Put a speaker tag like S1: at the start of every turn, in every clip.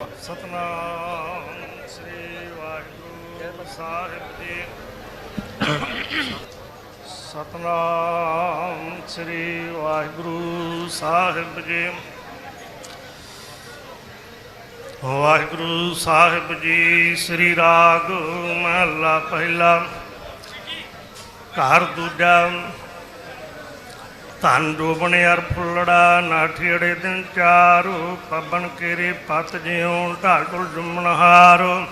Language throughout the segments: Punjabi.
S1: ਸਤਨਾਮ ਸ੍ਰੀ ਵਾਹਿਗੁਰੂ ਸਾਹਿਬ ਜੀ। ਸਤਨਾਮ ਸ੍ਰੀ ਵਾਹਿਗੁਰੂ ਸਾਹਿਬ ਜੀ। ਵਾਹਿਗੁਰੂ ਸਾਹਿਬ ਜੀ, ਸ੍ਰੀ ਰਾਗ ਮਹਲਾ ਪਹਿਲਾ। ਘਰ ਦੂਜਾ ਧਨ ਡੋਬਣ ਅਰ ਫੁੱਲੜਾ ਨਾਠੀੜੇ ਦਿਨ ਚਾਰੂ ਪਬਨ ਕੇਰੇ ਪਤ ਜਿਉ ਢਾਕੁਲ ਜੁਮਨਹਾਰੋ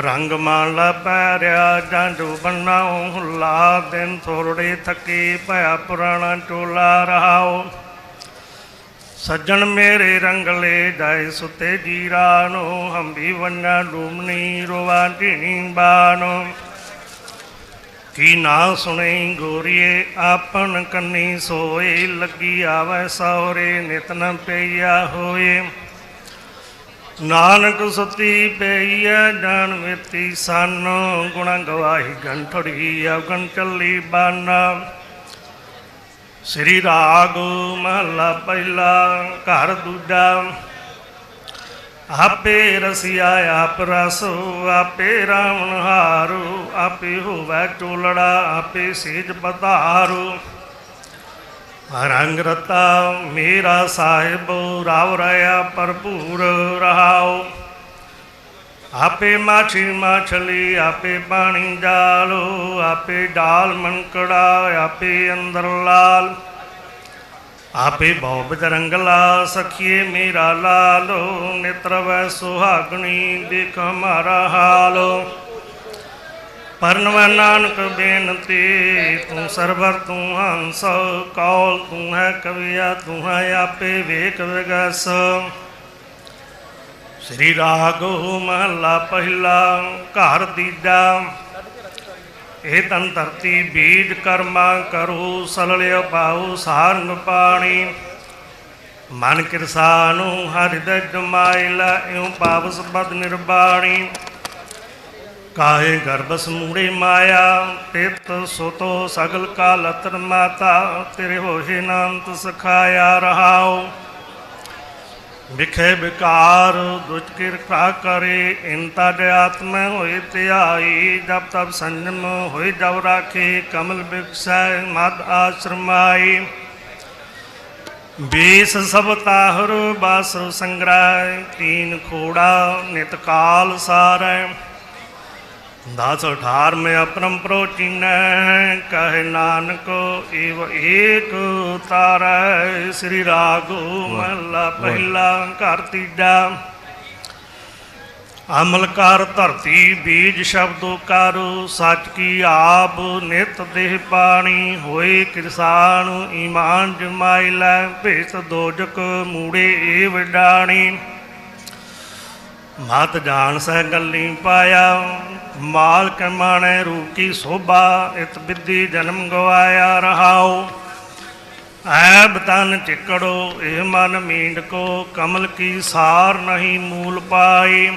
S1: ਰੰਗ ਮਾਲਾ ਪੈਰਿਆ ਜਾਂਡੂ ਬੰਨਾਉ ਹੁਲਾ ਦਿਨ ਥੋੜੇ ਥਕੇ, ਭਇਆ ਪੁਰਾਣਾ ਟੋਲਾ ਰਹਾਓ। ਸੱਜਣ ਮੇਰੇ ਰੰਗਲੇ ਜਾਏ, ਸੁਤੇ ਜੀਰਾ ਨੂੰ, ਹੰਬੀ ਵੰਨਾ ਡੂਮਣੀ ਰੋਵਾ ਢੀਣੀ ਬਾਨੋ ਕੀ ਨਾ ਸੁਣੇ ਗੋਰੀਏ ਆਪਨ ਕੰਨੀ ਸੋਏ, ਲੱਗੀ ਆਵੈ ਸੌਰੇ ਨਿਤ ਪਈਆ ਹੋਏ। ਨਾਨਕ ਸੁਤੀ ਪਈਆ ਜਾਣ ਮਿਤੀ ਸਨ, ਗੁਣ ਗਵਾਹੀ ਗੰਠੜੀ ਅਗਨ ਚੱਲੀ ਬਾਨਾ। ਸ੍ਰੀ ਰਾਗ ਮਹਲਾ ਪਹਿਲਾ, ਘਰ ਦੂਜਾ। ਆਪੇ ਰਸਿਆ, ਆਪ ਰਸੋ, ਆਪੇ ਰਾਵਣ ਹਾਰੂ, ਆਪੇ ਹੋਵੈ ਟੋਲੜਾ ਆਪੇ ਸੇਜ ਪਧਾਰੂ। ਰੰਗ ਰਤਾ ਮੇਰਾ ਸਾਹਿਬ, ਰਾਵ ਰਿਆ ਭਰਪੂਰ ਰਹਾਓ। ਆਪੇ ਮਾਛੀ ਮਾਛਲੀ, ਆਪੇ ਪਾਣੀ ਜਾਲੋ, ਆਪੇ ਡਾਲ ਮਨਕੜਾ, ਆਪੇ ਅੰਦਰ ਲਾਲ। ਆਪੇ ਬਹੁ ਬਜਰੰਗਲਾ ਸਖੀਏ ਮੇਰਾ ਲਾਲੋ ਨਿਤਰ ਵੈ ਸੁਹਾਗਣੀ ਦੇਖ ਹਮਾਰਾ ਹਾਲੋ। ਪਰਨਵ ਨਾਨਕ ਬੇਨਤੀ, ਤੂੰ ਸਰਵਰ ਤੂੰ ਹੰਸ, ਕੌਲ ਤੂੰ ਹੈ ਕਵਿਆ, ਤੂੰ ਹੈ ਆਪੇ ਵੇਖ ਵਿਗਸ। ਸ੍ਰੀ ਰਾਗੋ ਮਹਲਾ ਪਹਿਲਾ, ਘਰ ਦੀਜਾ ਇਹ ਤਨ ਧਰਤੀ ਬੀਜ ਕਰਮਾ ਕਰੋ ਸਲਲਿਓ ਪਾਉ ਸਾਰੰਗ ਪਾਣੀ। ਮਨ ਕਿਰਸਾਨੂ, ਹਰਿਦ ਜਮਾਇਲਾ ਇਉ ਪਾਵਸ ਬਦ ਨਿਰਬਾਣੀ। ਕਾਹੇ ਗਰਭ ਸਮੂੜੇ ਮਾਇਆ ਤਿਤ ਸੁਤੋ ਸਗਲ ਕਾਲ ਅਤਰ ਮਾਤਾ, ਤੇਰੇ ਹੋਏ ਨਾਮ ਸਖਾਇਆ ਰਹਾਓ ਵਿਖੇ ਵਿਕਾਰ ਦੁਚ ਕਿਰਪਾ ਕਰੇ ਇੰਤਾ ਦੇ ਆਤਮੈ ਹੋਏ ਧਿਆਈ, ਜਬ ਤਬ ਸੰਜਮ ਹੋਏ ਜਬ ਰਾਖੇ, ਕਮਲ ਬਿਕਸੈ ਮਦ ਆਸ਼ਰਮਾਈ। ਬੀਸ ਸਭ ਤਾਹਰ ਬਾਸੁ ਸੰਗ੍ਰਹਿ, ਤੀਨ ਖੋੜਾ, ਨਿਤ ਕਾਲ ਸਾਰੈ। ਦਸ ਅਠਾਰ ਮੈਂ ਅਪਰਮ ਪ੍ਰੋਚੀਨੈ ਕਹੇ ਨਾਨਕ ਏਵ ਏਕ ਤਾਰੈ। ਸ੍ਰੀ ਰਾਗੋ ਮਹਲਾ ਪਹਿਲਾ ਘਰ ਤੀਜਾ। ਅਮਲ ਕਰ ਧਰਤੀ ਬੀਜ ਸ਼ਬਦੋ ਕਰ ਸੱਚ ਕੀ ਆਪ ਨਿਤ ਦੇਹ ਪਾਣੀ ਹੋਏ ਕਿਰਸਾਨ ਈਮਾਨ ਜਮਾਈ ਲੈ ਭੇਤ ਦੋਜਕ ਮੂੜੇ ਏ ਵਡਾਣੀ ਮਤ ਜਾਣ ਸਹਿ ਗੱਲੀ ਪਾਇਆ। ਮਾਲ ਕਮਾਣੇ ਰੂਕੀ ਸੋਭਾ, ਇਤ ਬਿੱਦੀ ਜਨਮ ਗਵਾਇਆ ਰਹਾਉ। ਐਬ ਤਨ ਚਿਕੜੋ, ਇਹ ਮਨ ਮੀਂਡ ਕੋ ਕਮਲ ਕੀ ਸਾਰ ਨਹੀਂ ਮੂਲ ਪਾਈ।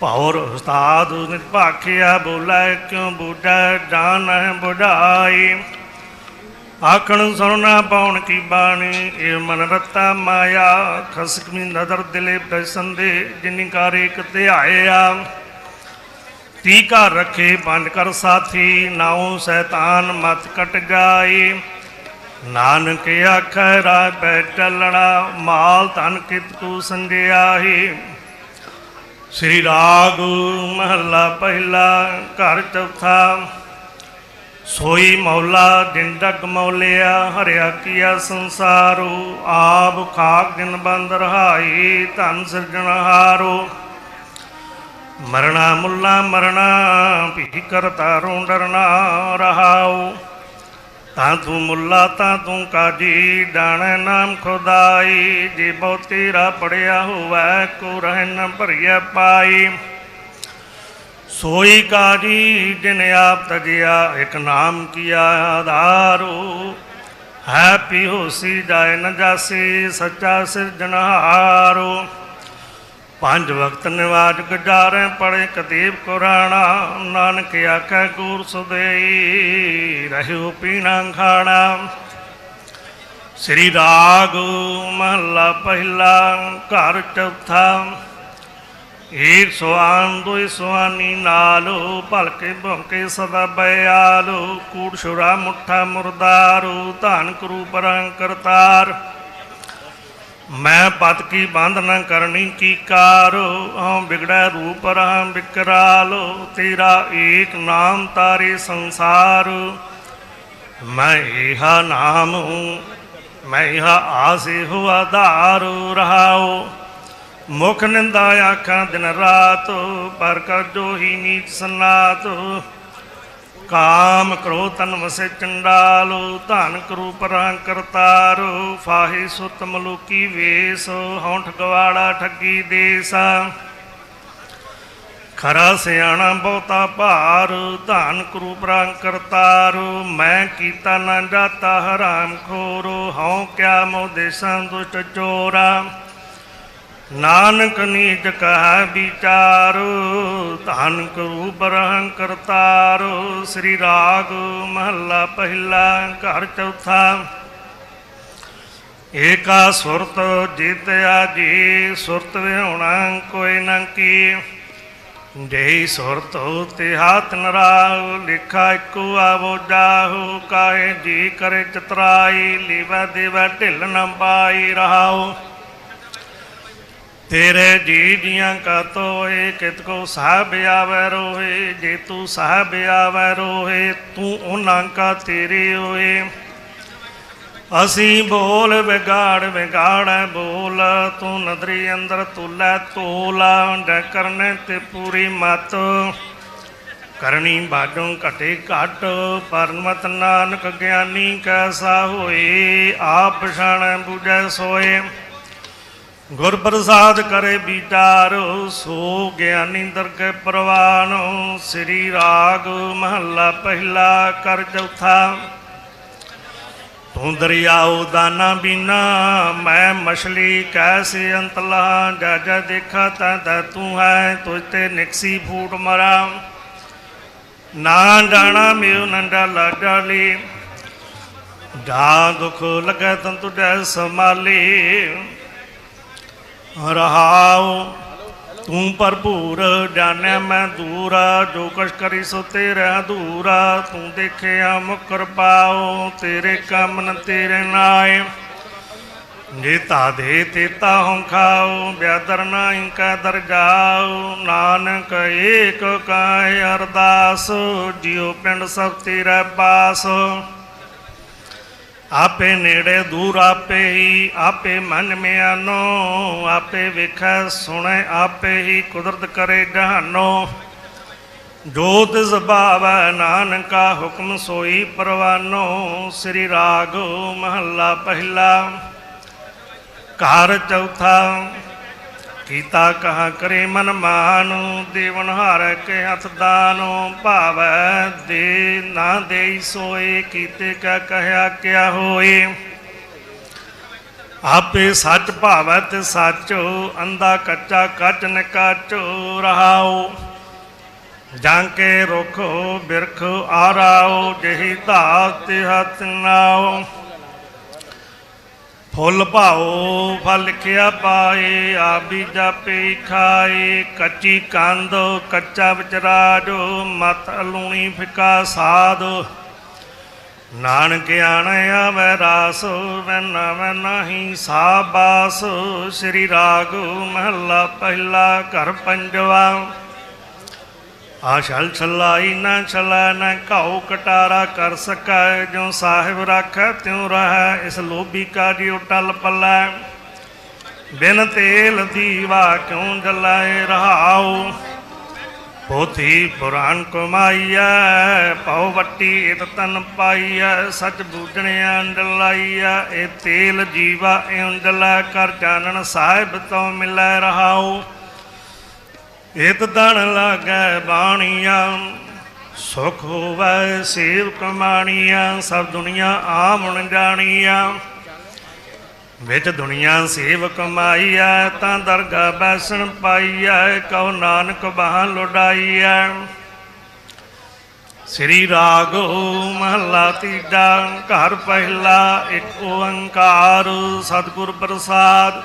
S1: ਭੌਰ ਉਸਤਾਦ ਨਿਰਭਾਖਿਆ ਬੋਲੇ, ਕਿਉ ਬੂਢਾ ਜਾਨ ਹੈ ਬੁਢਾਈ ਆਖਣ ਸੁਣਨਾ ਪਾਉਣ ਕੀ ਬਾਣੀ, ਇਹ ਮਨ ਰਤਾ ਮਾਇਆ ਖਸਕਮੀ ਨਦਰ ਦਿਲੇ ਬਸੰਦੇ ਜਿਨੀ ਕਾਰੇ ਇਕ ਧਿਆਇਆ ਤੀ ਘਰ ਰੱਖੇ ਬੰਦ ਕਰ ਸਾਥੀ, ਨਾਉ ਸੈਤਾਨ ਮਤ ਕਟ ਜਾਏ। ਨਾਨਕ ਆਖੈ ਰਾਹ ਪੈ ਚੱਲਣਾ, ਮਾਲ ਧਨ ਕਿਤ ਕੂ ਸੰਜਿਆਹੀ ਸ੍ਰੀ ਰਾਗ ਮਹੱਲਾ ਪਹਿਲਾ ਘਰ ਚੌਥਾ ਸੋਈ ਮੌਲਾ ਦਿਨ ਡਗ ਮੌਲਿਆ, ਹਰਿਆ ਕੀਆ ਸੰਸਾਰੋ, ਆਪ ਖਾਕ ਦਿਨ ਬੰਦ ਰਹਾਈ, ਧਨ ਸਿਰਜਣਹਾਰੋ ਮਰਣਾ ਮੁੱਲਾ ਮਰਣਾ ਭੀ ਕਰਤਾ ਰੋਂ ਰਹਾਓ। ਤਾਂ ਤੂੰ ਮੁੱਲਾ, ਤਾਂ ਤੂੰ ਕਾਜੀ, ਡਾਣੇ ਨਾਮ ਖੁਦਾਈ। ਜੇ ਬਹੁ ਤੇਰਾ ਪੜਿਆ ਹੋਵੇ, ਕੋ ਰਹਿ ਨ ਭਰੀਆ ਪਾਈ। ਸੋਈ ਕਾਜੀ ਜਿਨ ਆਪ ਤਜਿਆ, ਇੱਕ ਨਾਮ ਕੀਆ ਆਧਾਰੋ? ਹੈ ਪੀ ਹੋਸੀ ਜਾਏ ਨ ਜਾਸੀ, ਸੱਚਾ ਸਿਰਜਣਹਾਰੋ ਪੰਜ ਵਕਤ ਨਿਵਾਜ ਗੁਜਾਰੇ ਪੜੇ ਕਦੀਬ ਕੁਰਾਣਾ ਨਾਨਕ ਆਖੈ, ਗੁਰ ਸੁਦੇਈ, ਰਹਿਉ ਪੀਣਾ ਖਾਣਾ। ਸ੍ਰੀ ਰਾਗ ਮਹੱਲਾ ਪਹਿਲਾ, ਘਰ ਚੌਥਾ। ਏਕ ਸੁਆਨ ਦੁਇ ਸੁਆਨੀ ਨਾਲੋ, ਭਲਕੇ ਭੌਂਕੇ ਸਦਾ ਬਿਆਲੋ, ਕੂੜ ਛੁਰਾ ਮੁੱਠਾ ਮੁਰਦਾਰੂ, ਧਨ ਕਰੂ ਪਰੰ ਕਰਤਾਰ। ਮੈਂ ਪਤ ਕੀ ਬੰਧ ਨ ਕਰਨੀ ਕੀ ਕਾਰੋ, ਹਉ ਬਿਗੜਾ ਰੂਪ ਰਹਾ ਬਿਕਰਾਲੋ ਤੇਰਾ ਏਕ ਨਾਮ ਤਾਰੇ ਸੰਸਾਰ। ਮੈਂ ਇਹਾ ਨਾਮ ਹੂੰ, ਮੈਂ ਇਹਾ ਆਸੇ ਹੋ ਆਧਾਰ ਰਹਾਓ ਮੁਖ ਨਿੰਦਾ ਆਖਾਂ ਦਿਨ ਰਾਤ, ਪਰ ਕਰ ਜੋਹੀ ਨੀਚ ਸਨਾਤ। ਕਾਮ ਕਰੋ ਤਨ ਵਸੇ ਚੰਡਾਲੋ, ਧਨ ਕਰੂ ਪਰਾਂ ਕਰਤਾਰੋ। ਫਾਹੇ ਸੁਤ ਮਲੂਕੀ ਵੇਸ ਹਉ ਠਗਵਾੜਾ ਠੱਗੀ ਦੇਸਾ। ਖਰਾ ਸਿਆਣਾ ਬਹੁਤਾ ਭਾਰ, ਧਨ ਕਰੂ ਪਰਾਂ ਕਰਤਾਰੋ। ਮੈਂ ਕੀਤਾ ਨਾ ਜਾਤਾ ਹਰਾਮ ਖੋਰੋ, ਹਉ ਕਿਆ ਮੋ ਦੇਸਾਂ ਦੁਸ਼ਟ ਚੋਰਾ। ਨਾਨਕ ਨੀਚ ਕਹ ਵਿਚਾਰੋ, ਧਨ ਕਰੂ ਬਰਹੰ ਕਰਤਾਰੋ, ਸ੍ਰੀ ਰਾਗ ਮਹੱਲਾ ਪਹਿਲਾ ਘਰ ਚੌਥਾ। ਏਕਾ ਸੁਰਤ ਜੀਤਿਆ ਜੀ, ਸੁਰਤ ਵਿਹਉਣਾ ਕੋਈ ਨਾ ਕੀ। ਜੇ ਸੁਰਤ ਤੇ ਹਾਥ ਨਰਾਉ, ਲਿਖਾ ਇੱਕੋ ਆਵੋ ਜਾਹੂ, ਕਾਹੇ ਜੀ ਕਰੇ ਚਤਰਾਈ, ਲੀਵਾ ਦੇਵਾ ਢਿੱਲ ਨਾ ਪਾਈ ਰਹਾਓ ਤੇਰੇ ਜੀ ਦੀਆਂ ਕਾ ਤੋਏ ਕਿਤ ਕੋ ਸਾਹਿਬ ਆਵੈ ਰੋਏ ਜੇ ਤੂੰ ਸਾਹਿਬ ਆਵੈ ਰੋਏ ਤੂੰ ਉਹਨਾਂ ਕਾ ਤੇਰੇ ਹੋਏ। ਅਸੀਂ ਬੋਲ ਵਿਗਾੜ ਵਿਗਾੜੈ ਬੋਲ, ਤੂੰ ਨਦਰੀ ਅੰਦਰ ਤੁਲੈ ਤੋਲਾ ਡੈ ਕਰਨੇ ਤੇ ਪੂਰੀ ਮਤ। ਕਰਨੀ ਬਾਜੋਂ ਘਟੇ ਘਟ, ਪਰਮਤ ਨਾਨਕ ਗਿਆਨੀ ਕੈਸਾ ਹੋਏ, ਆਪ ਪਛਾਣੈ ਬੁਝੈ ਸੋਏ। ਗੁਰ ਪ੍ਰਸਾਦ ਕਰੇ ਵਿਚਾਰੋ ਸੋ ਗਿਆਨੀ ਦਰਗਹਿ ਪ੍ਰਵਾਨੋ, ਸ੍ਰੀ ਰਾਗ ਮਹੱਲਾ ਪਹਿਲਾ ਕਰ ਚੌਥਾ। ਤੂੰ ਦਰਿਆਉ ਦਾਨਾ ਬਿਨਾ, ਮੈਂ ਮਛਲੀ ਕੈਸੇ ਅੰਤ ਲਾ ਜਾ ਜਾ ਦੇਖਾ ਤਾਂ ਤਾਂ ਤੂੰ ਹੈ, ਤੁਝ ਤੇ ਨਿਕਸੀ ਫੂਟ ਮਰਾ। ਨਾ ਜਾਣਾ ਮਿਉ ਨੰਡਾ ਲਾਗਾ ਲਈ ਜਾ ਦੁਖ ਲਗੈ ਤਨ ਤੁਝੈ ਸਮਾਲੀ ਰਹਾਉ। ਤੂੰ ਭਰਪੂਰ ਜਾਣਿਆ ਮੈਂ ਦੂਰਾ, ਜੋ ਕਛ ਕਰੀ ਸੋ ਤੇਰਾ ਦੂਰਾ ਤੂੰ ਦੇਖਿਆ ਮੁਕਰ ਪਾਉ ਤੇਰੇ ਕੰਮ ਨ ਤੇਰੇ ਨਾਏ। ਜੇਤਾ ਦੇ ਤੇਤਾ ਹਉ ਖਾਉ ਬਿਆਦਰ ਨਾਹੀ ਕਾ ਦਰ ਜਾਉ। ਨਾਨਕ ਏਕ ਕਾਇ ਅਰਦਾਸ, ਜਿਉ ਪਿੰਡ ਸਭ ਤੇਰਾ ਪਾਸ। ਆਪੇ ਨੇੜੇ ਦੂਰ ਆਪੇ ਹੀ, ਆਪੇ ਮਨ ਮਿਆਨੋ, ਆਪੇ ਵੇਖੈ, ਸੁਣੈ, ਆਪੇ ਹੀ ਕੁਦਰਤ ਕਰੇ ਜਹਾਨੋ ਜੋਤ ਤਿਸ ਨਾਨਕਾ ਹੁਕਮ ਸੋਈ ਪਰਵਾਨੋ। ਸ੍ਰੀ ਰਾਗ ਮਹੱਲਾ ਪਹਿਲਾ, ਘਰ ਚੌਥਾ ਕੀਤਾ ਕਹਾ ਕਰੇ ਮਨ ਮਾਨੂ, ਦੇਵਨ ਹਾਰ ਕੇ ਹੱਥ ਦਾਨੋ, ਭਾਵੈ ਦੇ ਨਾ ਦੇਈ ਸੋਏ, ਕੀਤੇ ਕਾ ਕਹਿਆ ਕਿਆ ਹੋਏ। ਆਪੇ ਸੱਚ ਭਾਵੈ ਤੇ ਸੱਚੋ ਅੰਦਾ ਕੱਚਾ ਕੱਚ ਨਿਕਾਚੋ, ਰਹਾਓ। ਜਾਂ ਕੇ ਰੁਖੋ ਬਿਰਖ ਆਰਾਓ, ਜਹੀ ਧਾਤ ਤੇ ਹੱਥ ਨਾਓ। ਫੁੱਲ ਭਾਓ, ਫਲ ਲਿਖਿਆ ਪਾਏ ਆ ਬੀਜਾ ਪੇ ਖਾਏ, ਕੱਚੀ ਕੰਦ ਕੱਚਾ ਵਿਚਰਾਜੋ, ਮਤ ਲੂਣੀ ਫਿਕਾ ਸਾਧ। ਨਾਨਕ ਆਣ ਆਵੈ ਰਾਸ ਵੈਨ ਵੈ ਨਹੀਂ ਸਾਬਾਸ। ਸ੍ਰੀ ਰਾਗ ਮਹੱਲਾ ਪਹਿਲਾ ਘਰ ਪੰਜਵਾ। ਆਸ਼ਲ ਛਲਾਈ ਨਾ ਛਲਾ ਨਾ ਘਾਉ ਕਟਾਰਾ ਕਰ ਸਕੈ ਜੋ ਸਾਹਿਬ ਰਾਖੈ ਤਿਉ ਰਹੈ, ਇਸ ਲੋਭੀ ਕਾ ਜਿਉ ਟਲ ਪੱਲੈ। ਬਿਨ ਤੇਲ ਦੀਵਾ ਕਿਉ ਜਲਾਏ ਰਹਾਉ? ਪੋਥੀ ਪੁਰਾਨ ਕਮਾਈਐ, ਪਉ ਵੱਟੀ ਇਤ ਤਨ ਪਾਈਐ, ਸਚ ਬੂਝਣਿਆ ਅੰਡਲਾਈਐ ਇਹ ਤੇਲ ਜੀਵਾ ਇਉਂ ਜਲਾ ਕਰ ਚਾਨਣ ਸਾਹਿਬ ਤੋਂ ਮਿਲੈ ਰਹਾਉ। ਇਤ ਦਣ ਲਾਗੈ ਬਾਣੀਆਂ, ਸੁਖ ਹੋਵੈ ਸੇਵ ਕਮਾਣੀਆਂ, ਸਭ ਦੁਨੀਆ ਆਵਣ ਜਾਣੀਆਂ। ਵਿੱਚ ਦੁਨੀਆ ਸੇਵ ਕਮਾਈਐ, ਤਾਂ ਦਰਗਾ ਬੈਸਣ ਪਾਈਐ, ਕਉ ਨਾਨਕ ਬਾਹ ਲੁਡਾਈਐ ਸ੍ਰੀ ਰਾਗੋ ਮਹੱਲਾ ਤੀਜਾ, ਘਰ ਪਹਿਲਾ, ਇੱਕ ਓੰਕਾਰ, ਸਤਿਗੁਰ ਪ੍ਰਸਾਦ।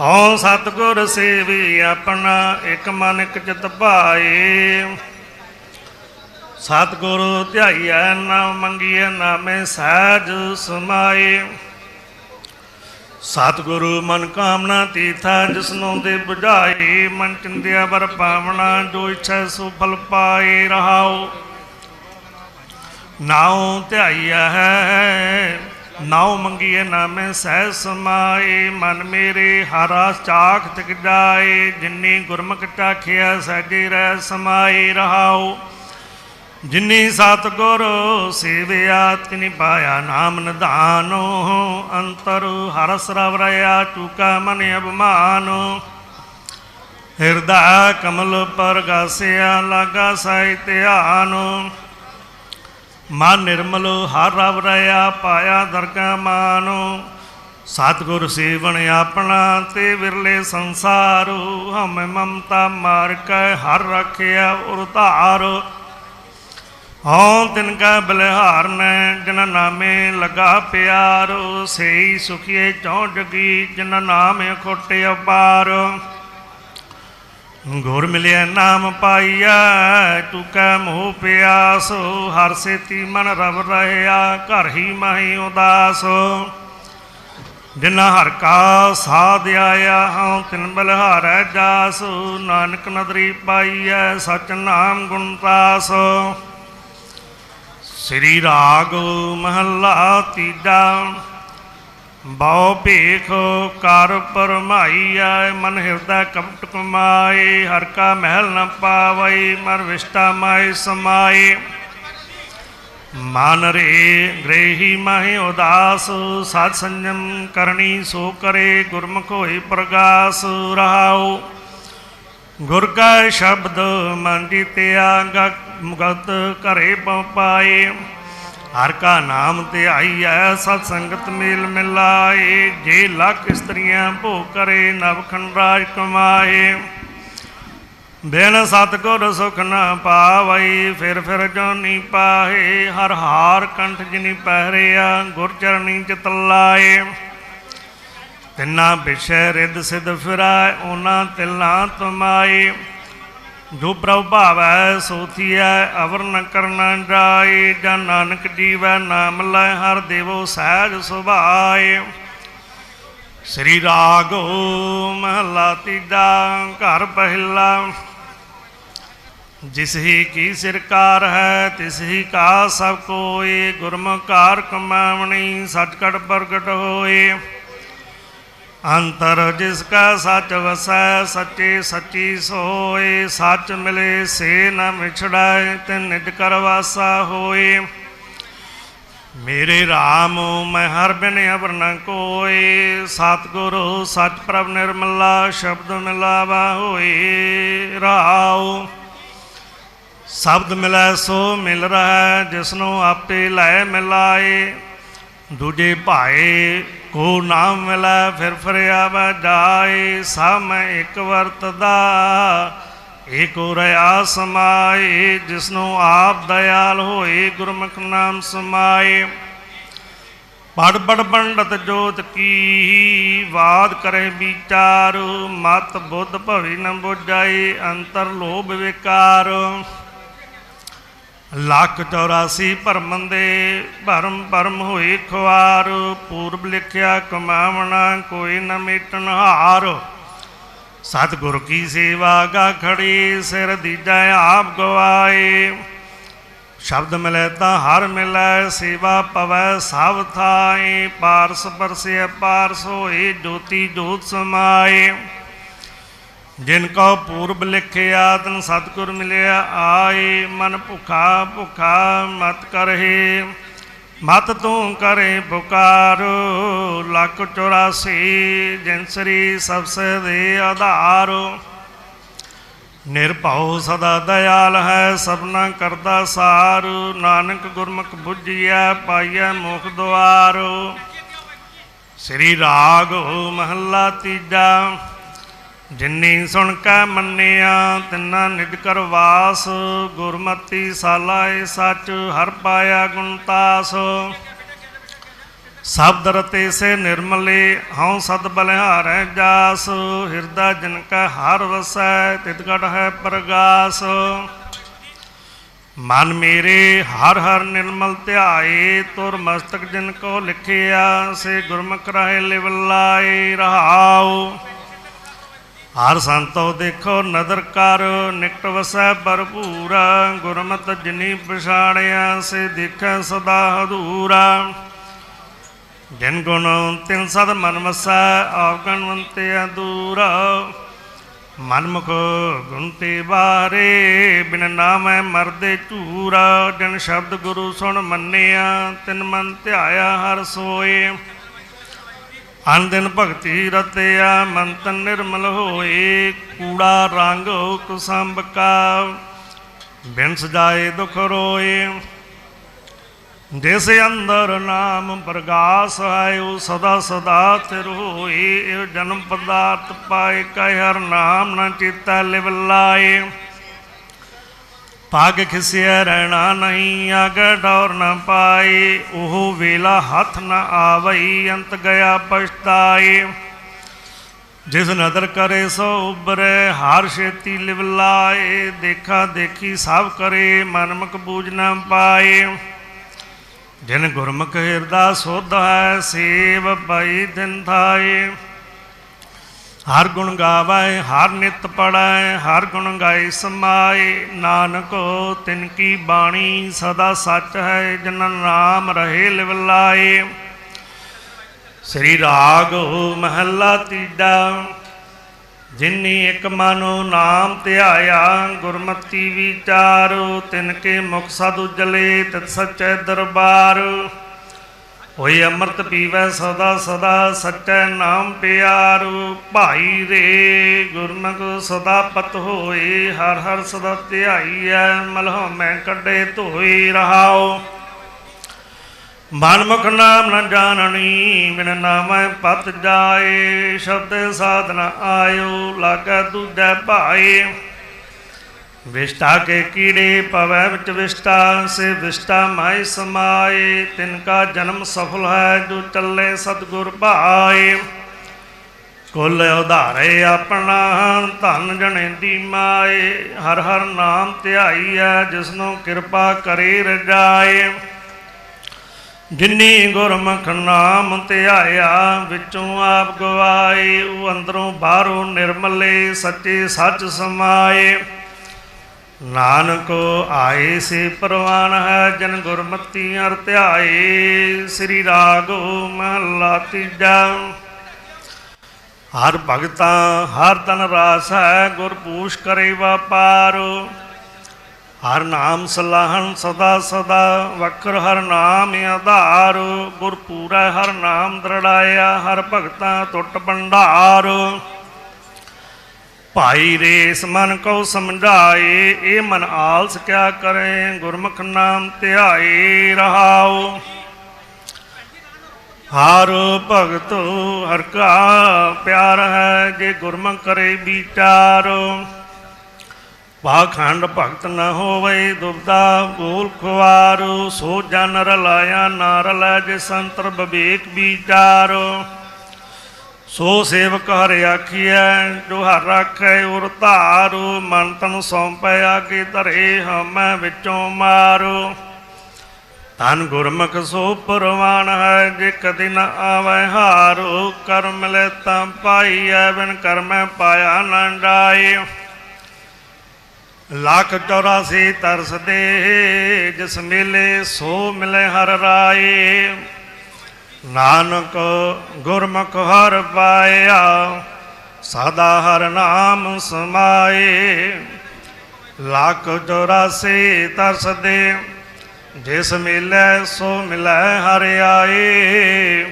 S1: ਹਉ ਸਤਿਗੁਰ ਸੇਵੀ ਆਪਣਾ ਇਕ ਮਨ ਇਕ ਚਿਤ ਭਾਏ। ਸਤਿਗੁਰ ਧਿਆਈਐ ਨਾ ਮੰਗੀਐ ਨਾਮੇ ਸਹਿਜ ਸਮਾਏ। ਸਤਿਗੁਰੂ ਮਨ ਕਾਮਨਾ ਤੀਥਾ ਜਿਸਨੂੰ ਦੇ 부ਝਾਏ ਮਨ ਚਿੰਦਿਆ ਵਰ ਪਾਵਣਾ ਜੋ ਇੱਛਾ ਸੋ ਫਲ ਪਾਏ ਰਹਾਓ। ਨਾਉ ਧਿਆਈਆ ਹੈ ਨਾਉ ਮੰਗੀਏ ਨਾਮੇ ਸਹਿ ਸਮਾਏ, ਮਨ ਮੇਰੇ ਹਾਰਾ ਚਾਖ ਤਿਕ ਜਾਏ, ਜਿਨੀ ਗੁਰਮੁਖ ਚਾਖਿਆ ਸਹਿਜੇ ਰਹਿ ਸਮਾਏ ਰਹਾਉ। ਜਿਨੀ ਸਤਗੁਰ ਸੇਵਿਆ, ਤਿਨੀ ਪਾਇਆ ਨਾਮ ਨਿਧਾਨੋ। ਅੰਤਰ ਹਰਸ ਸਰਵ ਰਿਆ ਚੁਕਾ ਮਨ ਅਭਮਾਨ। ਹਿਰਦਾ ਕਮਲ ਪਰ ਲਾਗਾ ਸਾਈ ਧਿਆਨ। ਮਨ ਨਿਰਮਲ, ਹਰ ਰਵ ਰਿਆ ਪਾਇਆ ਦਰਗਾ ਮਾਨੋ। ਸਤਿਗੁਰ ਸੇਵਨ ਆਪਣਾ ਤੇ ਵਿਰਲੇ ਸੰਸਾਰੋ। ਹਮ ਮਮਤਾ ਮਾਰ ਕੇ ਹਰ ਰੱਖਿਆ ਉਰਧਾਰੋ ਹਉ ਤਿਨ ਕਾ ਬਲਿਹਾਰ ਨੇ, ਜਿਨ ਨਾਮੇ ਲਗਾ ਪਿਆਰੋ। ਸਈ ਸੁਖੀਏ ਚੌਂ ਜਗੀ, ਜਿਨ ਨਾਮੇ ਖੋਟੇ ਅਪਾਰ। ਗੁਰ ਮਿਲਿਆ ਨਾਮ ਪਾਈਆ ਤੂੰ ਕੈ ਮੋਹ ਪਿਆਸੋ, ਹਰ ਸੇਤੀ ਮਨ ਰਵ ਰਹਿਆ, ਘਰ ਹੀ ਮਾਹੀ ਉਦਾਸ। ਜਿਨਾ ਹਰ ਕਾ ਸਾਧ ਆਇਆ, ਹਉ ਤਿਨ ਬਲਿਹਾਰੈ ਜਾਸ, ਨਾਨਕ ਨਦਰੀ ਪਾਈਐ ਸਚ ਨਾਮ ਗੁਣ ਤਾਸ। ਸ੍ਰੀ ਰਾਗ ਮਹੱਲਾ ਤੀਜਾ। ਬਹੁ ਭੇਖ ਕਰ ਪਰਮਾਈਐ, ਮਨ ਹਿਰਦਾ ਕਪਟ ਕਮਾਏ, ਹਰ ਕਾ ਮਹਿਲ ਨ ਪਾਵਈ ਮਰ ਵਿਸ਼ਟਾ ਮਾਏ ਸਮਾਏ। ਮਨ ਰੇ ਗ੍ਰੇਹੀ ਮਹਿ ਉਦਾਸ, ਸਾਧ ਸੰਜਮ ਕਰਨੀ ਸੋ ਕਰੇ, ਗੁਰਮੁਖ ਹੋਈ ਪ੍ਰਗਾਸ, ਰਹਾਉ। ਗੁਰ ਕਾ ਸ਼ਬਦ ਮਨ ਜੀਤਿਆ ਗਤ ਘਰੇ ਪਉ ਪਾਏ ਹਰ ਕਾ ਨਾਮ ਤੇ ਆਈ ਆਈਐ ਸਤ ਸੰਗਤ ਮੇਲ ਮਿਲਾਏ। ਜੇ ਲੱਖ ਇਸਤਰੀਆਂ ਭੋ ਕਰੇ ਨਵਖੰਡ ਰਾਜ ਕਮਾਏ। ਬਿਨ ਸਤਗੁਰ ਸੁਖ ਨਾ ਪਾਵਈ, ਫਿਰ ਫਿਰ ਜੋਨੀ ਪਾਹੇ ਹਰ ਹਾਰ ਕੰਠ ਜਿਨੀ ਪਹਿਰਿਆ, ਗੁਰ ਚਰਣੀ ਚਿਤ ਲਾਏ। ਤਿੰਨਾ ਵਿਸ਼ੈ ਰਿੱਧ ਸਿਧ ਫਿਰਾਇ ਉਹਨਾਂ ਤਿਲਾਂ ਤੁਮਾਏ। ਜੋ ਪ੍ਰਭ ਭਾਵੈ ਸੋਥੀਐ ਅਵਰ ਨ ਕਰਨਾ ਜਾਏ ਜਨ ਨਾਨਕ ਜੀਵੈ ਨਾਮ ਲੈ, ਹਰ ਦੇਵੋ ਸਹਿਜ ਸੁਭਾਏ। ਸ੍ਰੀ ਰਾਗੋ ਮਹਲਾ ਤੀਜਾ, ਘਰ ਪਹਿਲਾ। ਜਿਸ ਹੀ ਕੀ ਸਿਰਕਾਰ ਹੈ, ਤਿਸ ਹੀ ਕਾ ਸਭ ਕੋਏ ਗੁਰਮੁਖਾਰ ਕਮਾਵਣੀ ਸਚਕੜ ਪ੍ਰਗਟ ਹੋਏ। ਅੰਤਰ ਜਿਸ ਕਾ ਸੱਚ ਵਸੈ, ਸੱਚੇ ਸੱਚੀ ਸੋਏ, ਸੱਚ ਮਿਲੇ ਸੇ ਨ ਵਿਛੜਾਏ ਤੇ ਨਿਜ ਕਰ ਵਾਸਾ ਹੋਏ। ਮੇਰੇ RAM ਮੈਂ ਹਰ ਬਿਨ ਅਵਰ ਨ ਕੋਏ। ਸਤਿਗੁਰੂ ਸੱਚ ਪ੍ਰਭ ਨਿਰਮਲਾ, ਸ਼ਬਦ ਮਿਲਾਵਾ ਹੋਏ। ਰਾਉ ਸ਼ਬਦ ਮਿਲੈ ਸੋ ਮਿਲ ਰਹਾ, ਜਿਸਨੂੰ ਆਪੇ ਲੈ ਮਿਲਾਏ। ਦੂਜੇ ਭਾਏ ਕੋ ਨਾਮ ਮਿਲੈ ਫਿਰ ਫਿਰ ਆਵੈ ਜਾਏ ਸਭ ਮੈਂ ਇੱਕ ਵਰਤਦਾ। ਏਕੋ ਰਿਆ ਸਮਾਏ ਜਿਸਨੂੰ ਆਪ ਦਇਆਲ ਹੋਏ, ਗੁਰਮੁਖ ਨਾਮ ਸਮਾਏ। ਪੜ ਪੜ ਪੰਡਤ ਜੋਤ ਕੀ ਬਾਦ ਕਰੇ ਵਿਚਾਰ, ਮਤ ਬੁੱਧ ਭਵੀ ਨ ਬੁਝਾਏ, ਅੰਤਰ ਲੋਭ ਵਿਕਾਰ। ਲੱਖ 84 ਭਰਮ ਦੇ ਭਰਮ ਭਰਮ ਹੋਏ ਖੁਆਰ, ਪੂਰਬ ਲਿਖਿਆ ਕਮਾਵਣਾ ਕੋਈ ਨ ਮੇਟਨ ਹਾਰ। ਸਤਿਗੁਰ ਕੀ ਸੇਵਾ ਗਾ ਖੜੀ, ਸਿਰ ਦੀਜੈ ਆਪ ਗਵਾਏ। ਸ਼ਬਦ ਮਿਲੈ ਤਾਂ ਹਰ ਮਿਲੈ, ਸੇਵਾ ਪਵੈ ਸਭ ਥਾਏ। ਪਾਰਸ ਪਰਸੇ ਪਾਰਸ ਹੋਏ, ਜੋਤੀ ਜੋਤ ਸਮਾਏ। ਜਿਨ ਕੋ ਪੂਰਬ ਲਿਖਿਆ, ਤਨ ਸਤਿਗੁਰ ਮਿਲਿਆ, ਆਏ ਮਨ ਭੁਖਾ ਭੁਖਾ ਮਤ ਕਰਹਿ। ਮਤ ਤੂੰ ਕਰੇ ਪੁਕਾਰ, ਲੱਖ 84 ਜਿਨ ਸ੍ਰੀ ਸਬਸੇ ਦੇ ਆਧਾਰ। ਨਿਰਭਉ ਸਦਾ ਦਇਆਲ ਹੈ, ਸਭਨਾ ਕਰਦਾ ਸਾਰ। ਨਾਨਕ ਗੁਰਮੁਖ ਬੁੱਝਿਆ ਪਾਈਐ ਮੁਖ ਦੁਆਰ। ਸ੍ਰੀ ਰਾਗ ਮਹੱਲਾ ਤੀਜਾ। ਜਿਨੀ ਸੁਣ ਕੈ ਮੰਨਿਆ, ਤਿੰਨਾ ਨਿਜ ਕਰ ਵਾਸ। ਗੁਰਮਤੀ ਸਾਲਾ ਏ ਸੱਚ, ਹਰ ਪਾਇਆ ਗੁਣਤਾਸ ਸ਼ਬਦ ਰਤੇ ਸੇ ਨਿਰਮਲੇ, ਹਉ ਸਦ ਬਲਿਹਾਰੈ ਜਾਸ। ਹਿਰਦਾ ਜਨ ਕਾ ਹਰ ਵਸੈ, ਤਿਤ ਘਟ ਹੈ ਪ੍ਰਗਾਸ। ਮਨ ਮੇਰੇ ਹਰ ਹਰ ਨਿਰਮਲ ਧਿਆਏ, ਤੁਰ ਮਸਤਕ ਜਿਨ ਕੋ ਲਿਖਿਆ, ਸੇ ਗੁਰਮੁਖ ਰਹੇ ਲਿਵ ਲਾਏ ਰਹਾਉ। ਹਰ ਸੰਤੋ ਦੇਖੋ ਨਦਰ ਕਰ, ਨਿਕਟ ਵਸੈ ਭਰਪੂਰ, ਗੁਰਮਤਿ ਜਿਨੀ ਪਛਾਣਿਆ, ਸੇ ਦੇਖੈ ਸਦਾ ਹਦੂਰਾ। ਜਿਨ ਗੁਣ ਤਿਨ ਸਦ ਮਨ ਵਸੈ, ਆਪ ਗਣਵੰਤੇ ਮਨਮੁਖ ਗੁਣ ਤੇ ਬਾਰੇ ਬਿਨ ਨਾਮੈ ਮਰਦੇ ਝੂਰਾ। ਜਨ ਸ਼ਬਦ ਗੁਰੂ ਸੁਣ ਮੰਨਿਆ, ਤਿਨ ਮਨ ਧਿਆਇਆ ਹਰ ਸੋਏ। ਅਨ ਦਿਨ ਭਗਤੀ ਰਤਿਆ ਮਨ ਤਨ ਨਿਰਮਲ ਹੋਏ, ਕੂੜਾ ਰੰਗ ਕੁਸੰਭ ਕਾ ਬਿਨ ਸਜਾਏ ਦੁਖ ਰੋਏ। ਜਿਸ ਅੰਦਰ ਨਾਮ ਪ੍ਰਗਾਸ ਆਇਓ ਸਦਾ ਸਦਾ ਥਿਰ ਹੋਏ। ਇਹ ਜਨਮ ਪਦਾਰਥ ਪਾਏ ਕਹਿ ਹਰ ਨਾਮ ਨਾ ਚੇਤਾ ਲਿਵ ਲਾਏ। ਪਾਗ ਖਿਸਿਆ ਰਹਿਣਾ ਨਹੀਂ, ਅਗਰ ਡੌਰ ਨ ਪਾਏ, ਉਹ ਵੇਲਾ ਹੱਥ ਨ ਆਵਈ, ਅੰਤ ਗਿਆ ਪਛਤਾਏ। ਜਿਸ ਨਦਰ ਕਰੇ ਸੋ ਉਬਰੇ ਹਾਰ ਛੇਤੀ ਲਿਵ ਲਾਏ, ਦੇਖਾ ਦੇਖੀ ਸਭ ਕਰੇ ਮਨਮਕ ਬੂਝ ਨ ਪਾਏ। ਜਿਨ ਗੁਰਮੁਖ ਹਿਰਦਾ ਸੁਧ ਹੈ, ਸੇਵ ਪਈ ਦਿਨ ਥਾਏ। ਹਰ ਗੁਣ ਗਾਵੇ, ਹਰ ਨਿਤ ਪੜੈ ਹਰ ਗੁਣ ਗਾਏ ਸਮਾਏ। ਨਾਨਕੋ ਤਿਨ ਕੀ ਬਾਣੀ, ਸਦਾ ਸੱਚ ਹੈ ਜਨ ਨਾਮ ਰਹੇ ਲਿਵਲਾਏ ਸ੍ਰੀ ਰਾਗ ਮਹੱਲਾ ਤੀਜਾ ਜਿਨੀ ਇੱਕ ਮਨੋ ਨਾਮ ਧਿਆਇਆ, ਗੁਰਮਤੀ ਵਿਚਾਰੋ, ਤਿਨ ਕੇ ਮੁਖ ਸਦ ਉਜਲੇ, ਤਿਤ ਸਚੈ ਦਰਬਾਰ। ਹੋਏ ਅੰਮ੍ਰਿਤ ਪੀਵੈ ਸਦਾ ਸਦਾ ਸਚੈ ਨਾਮ ਪਿਆਰੋ, ਭਾਈ ਰੇ ਗੁਰਮੁਖ ਸਦਾ ਪਤ ਹੋਏ, ਹਰ ਹਰ ਸਦਾ ਧਿਆਈਐ, ਮਲਹ ਮੈਂ ਕੱਢੇ ਧੋਈ ਰਹਾਓ ਮਨਮੁਖ ਨਾਮ ਨ ਜਾਣਨੀ, ਬਿਨ ਨਾਮੈ ਪਤ ਜਾਏ, ਸ਼ਬਦ ਸਾਧਨ ਆਇਓ, ਲਾਗੈ ਦੂਜੈ ਭਾਏ। ਵਿਸ਼ਟਾ ਕੇ ਕੀੜੇ ਪਵੈ, ਵਿੱਚ ਵਿਸ਼ਟਾ, ਸੇ ਵਿਸ਼ਟਾ ਮਾਈ ਸਮਾਏ, ਤਿਨ ਕਾ ਜਨਮ ਸਫਲ ਹੈ, ਜੋ ਚੱਲੇ ਸਤਗੁਰ ਭਾਏ। ਕੁਲ ਉਧਾਰੇ ਆਪਣਾ, ਧਨ ਜਣੇ ਦੀ ਮਾਏ, ਹਰ ਹਰ ਨਾਮ ਧਿਆਈਐ ਜਿਸਨੂੰ ਕਿਰਪਾ ਕਰੇ ਰਜਾਏ। ਜਿਨੀ ਗੁਰਮੁਖ ਨਾਮ ਧਿਆਇਆ, ਵਿੱਚੋਂ ਆਪ ਗਵਾਏ, ਉਹ ਅੰਦਰੋਂ ਬਾਹਰੋਂ ਨਿਰਮਲੇ, ਸੱਚੇ ਸੱਚ ਸਮਾਏ। ਨਾਨਕ ਆਏ ਸੇ ਪ੍ਰਵਾਨ ਹੈ, ਜਨ ਗੁਰਮਤੀ ਅਰ ਧਿਆਏ। ਸ੍ਰੀ ਰਾਗੋ ਮਹਲਾ ਤੀਜਾ। ਹਰ ਭਗਤਾ, ਹਰ ਤਨ ਰਾਸ ਹੈ ਗੁਰ ਪੂਛ ਕਰੇ ਵਪਾਰੋ। ਹਰ ਨਾਮ ਸਲਾਹਨ ਸਦਾ ਸਦਾ ਵਖਰ ਹਰ ਨਾਮ ਆਧਾਰ। ਗੁਰ ਪੂਰਾ ਹਰ ਨਾਮ ਦਰੜਾਇਆ, ਹਰ ਭਗਤਾ ਟੁੱਟ ਭੰਡਾਰ। ਭਾਈ ਰੇਸ ਮਨ ਕੋ ਸਮਝਾਏ, ਇਹ ਮਨ ਆਲਸ ਕਿਆ ਕਰੇ, ਗੁਰਮੁਖ ਨਾਮ ਧਿਆਏ ਰਹਾਓ ਹਰ ਭਗਤ ਹਰ ਕਾ ਪਿਆਰ ਹੈ, ਜੇ ਗੁਰਮੁਖ ਕਰੇ ਵਿਚਾਰੋ। ਪਾਖੰਡ ਭਗਤ ਨ ਹੋਵੇ ਦੁਬਦਾ ਬੋਲ ਖਵਾਰੋ ਸੋ ਜਨ ਰਲਾਇਆ, ਨਾ ਰਲੈ ਜੇ ਸੰਤਰ ਵਿਵੇਕ ਵਿਚਾਰੋ। ਸੋ ਸੇਵਕ ਹਰ ਆਖੀਐ ਜੋ ਹਰ ਰਾਖੈ ਉਰ ਧਾਰੋ, ਮਨ ਤਨ ਸੌਂਪੈ ਆਗੇ ਧਰੇ ਹਮੈ ਵਿੱਚੋਂ ਮਾਰੋ। ਤਨ ਗੁਰਮੁਖ ਸੋ ਪਰਵਾਨ ਹੈ, ਜੇ ਕਦੇ ਨ ਆਵੈ ਹਾਰੋ ਕਰਮ ਲੈ ਤਾਂ ਪਾਈਐ, ਬਿਨ ਕਰਮੈ ਪਾਇਆ ਨਾ ਡਾਏ ਲੱਖ 84 ਤਰਸ ਦੇ, ਜਿਸ ਮਿਲੇ ਸੋ ਮਿਲੇ ਹਰ ਰਾਏ ਨਾਨਕ ਗੁਰਮੁਖ ਹਰ ਪਾਇਆ, ਸਦਾ ਹਰ ਨਾਮ ਸਮਾਏ। ਲੱਖ 84 ਤਰਸ ਦੇ ਜਿਸ ਮਿਲੇ ਸੋ ਮਿਲੇ ਹਰ ਆਏ।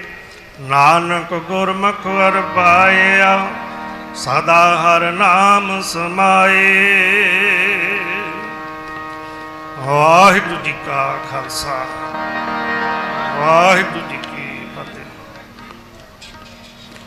S1: ਨਾਨਕ ਗੁਰਮੁਖ ਹਰ ਪਾਇਆ, ਸਦਾ ਹਰ ਨਾਮ ਸਮਾਏ। ਵਾਹਿਗੁਰੂ ਜੀ ਕਾ ਖਾਲਸਾ, ਵਾਹਿਗੁਰੂ ਜੀ